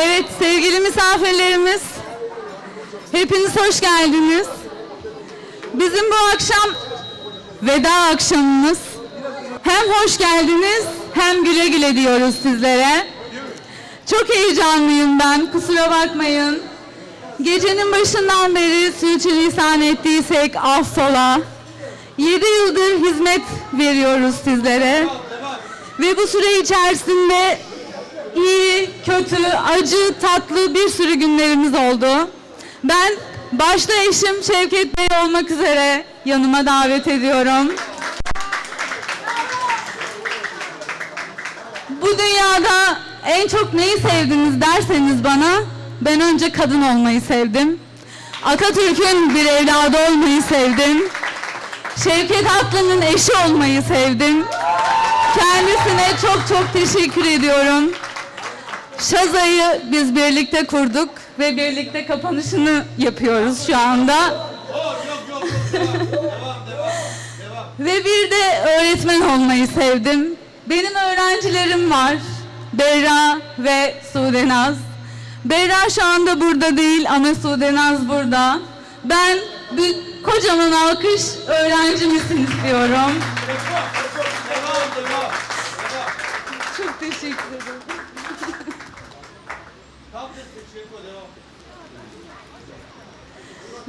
Evet sevgili misafirlerimiz, hepiniz hoş geldiniz. Bizim bu akşam veda akşamımız. Hem hoş geldiniz hem güle güle diyoruz sizlere. Çok heyecanlıyım ben, kusura bakmayın. Gecenin başından beri sürçülisan ettiysek affola. 7 yıldır hizmet veriyoruz sizlere. Ve bu süre içerisinde iyi, kötü, acı, tatlı bir sürü günlerimiz oldu. Ben başta eşim Şevket Bey olmak üzere yanıma davet ediyorum. Bu dünyada en çok neyi sevdiniz derseniz bana, ben önce kadın olmayı sevdim. Atatürk'ün bir evladı olmayı sevdim. Şevket Atlı'nın eşi olmayı sevdim. Kendisine çok çok teşekkür ediyorum. Şaza'yı biz birlikte kurduk ve birlikte kapanışını yapıyoruz şu anda. ve bir de öğretmen olmayı sevdim. Benim öğrencilerim var. Berra ve Sudenaz. Berra şu anda burada değil ama Sudenaz burada. Ben bir kocaman alkış öğrencimizin istiyorum. Çok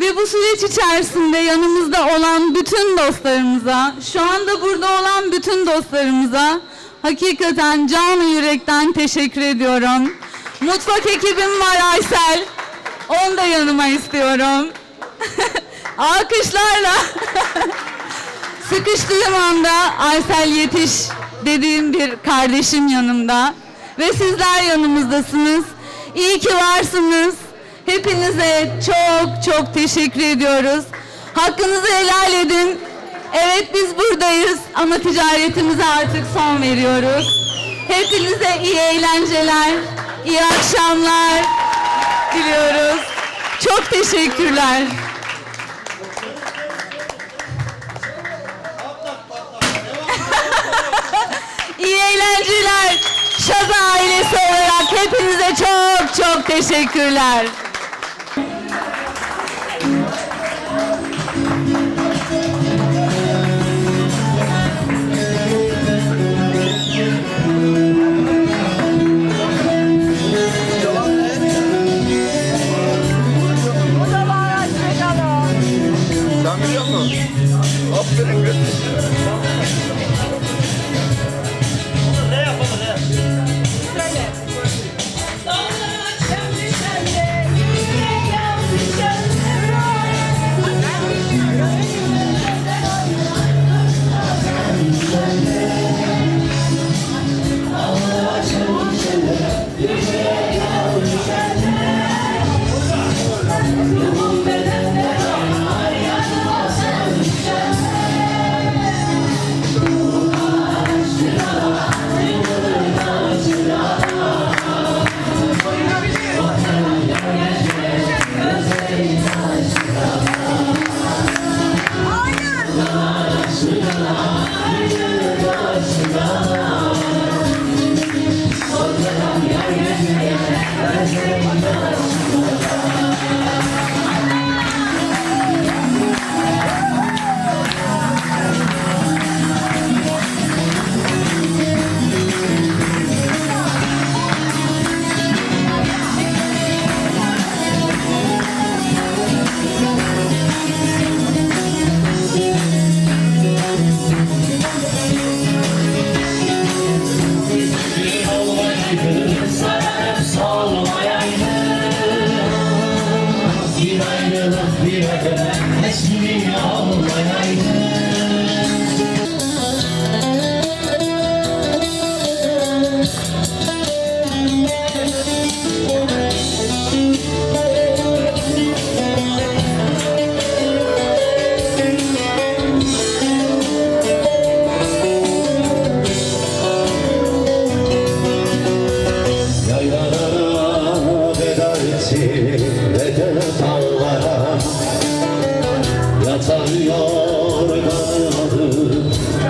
Ve bu süreç içerisinde yanımızda olan bütün dostlarımıza, şu anda burada olan bütün dostlarımıza hakikaten canı yürekten teşekkür ediyorum. Mutfak ekibim var Aysel. Onu da yanıma istiyorum. Alkışlarla. Sıkıştığım anda Aysel yetiş dediğim bir kardeşim yanımda. Ve sizler yanımızdasınız. İyi ki varsınız. Hepinize çok çok teşekkür ediyoruz. Hakkınızı helal edin. Evet biz buradayız ama ticaretimize artık son veriyoruz. Hepinize iyi eğlenceler, iyi akşamlar diliyoruz. Çok teşekkürler. İyi eğlenceler. Şaza ailesi olarak hepinize çok çok teşekkürler. Biliyor musun? Aferin kız. Yaylalara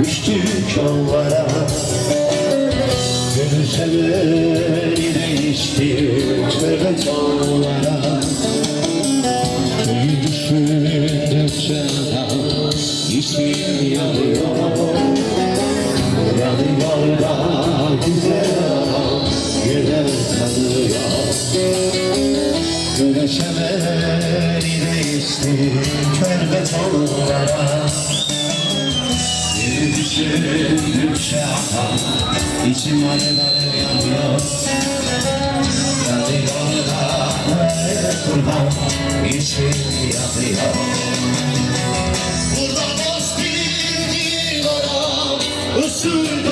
düştük yollara Gönül seveni değiştir tövbe tollara Köyü düşündükçe adam içim yanıyor. Yanıyor da güzel adam yüreğim kanıyor Güneşemeli değişti kör betonlara Adam içim alev alev yanıyor Yanıyor da kurban içim Burada boş bir divara ısırgan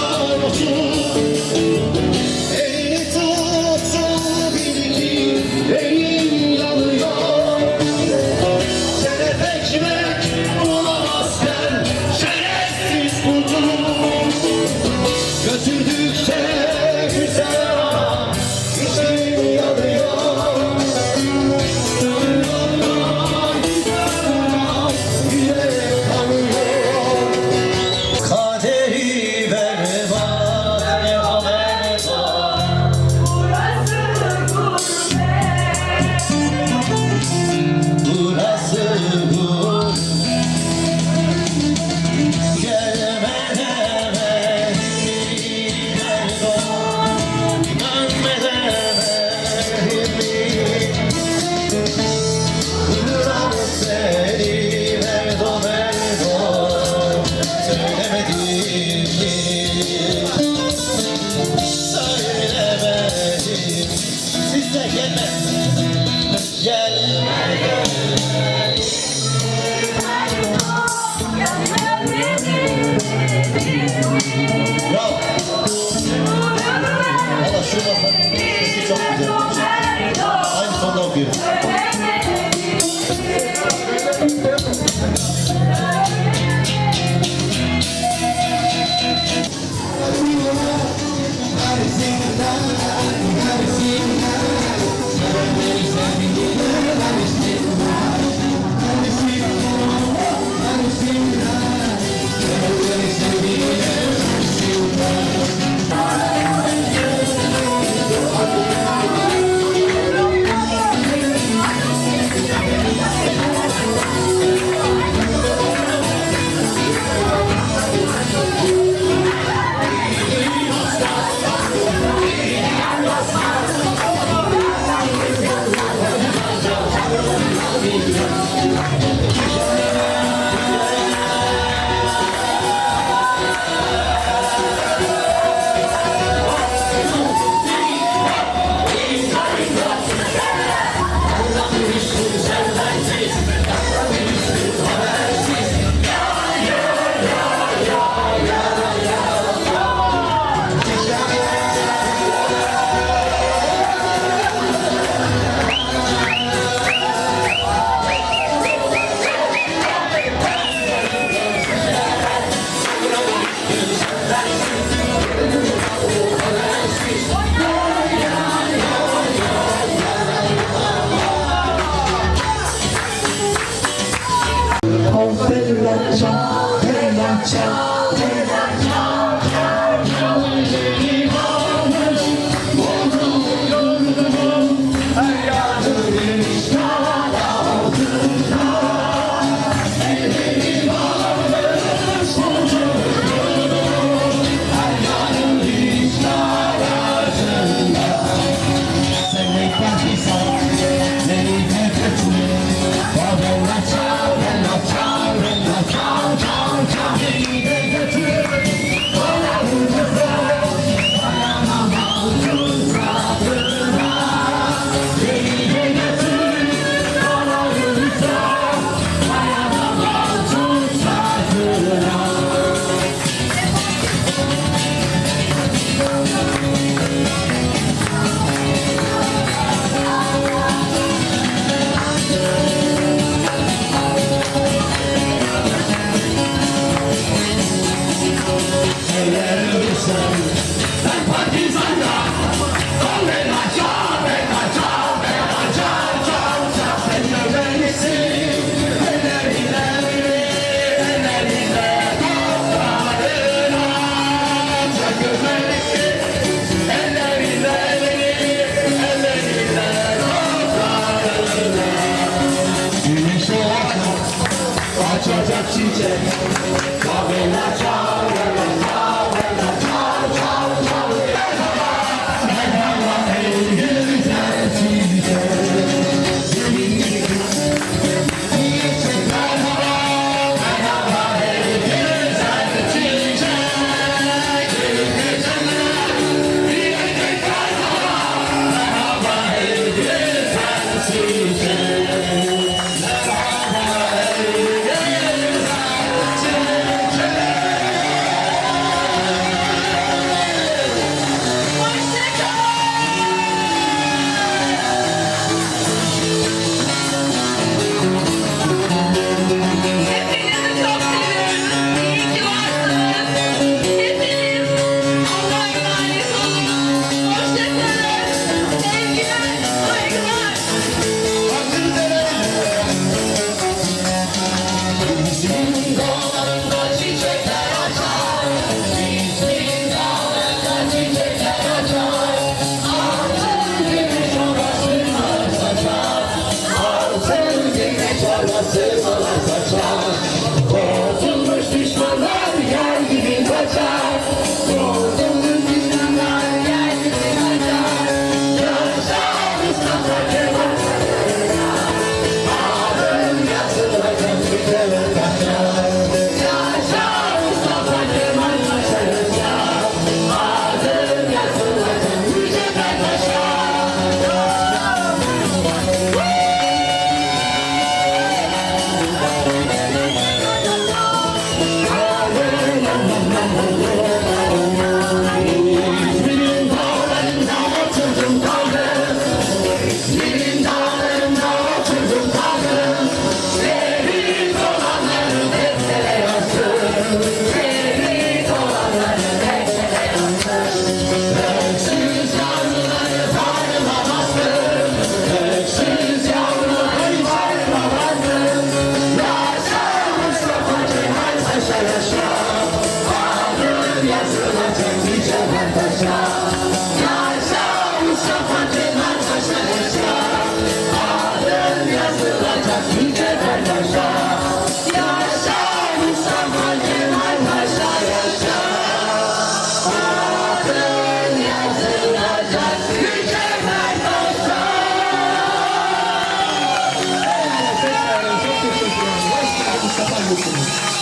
Çok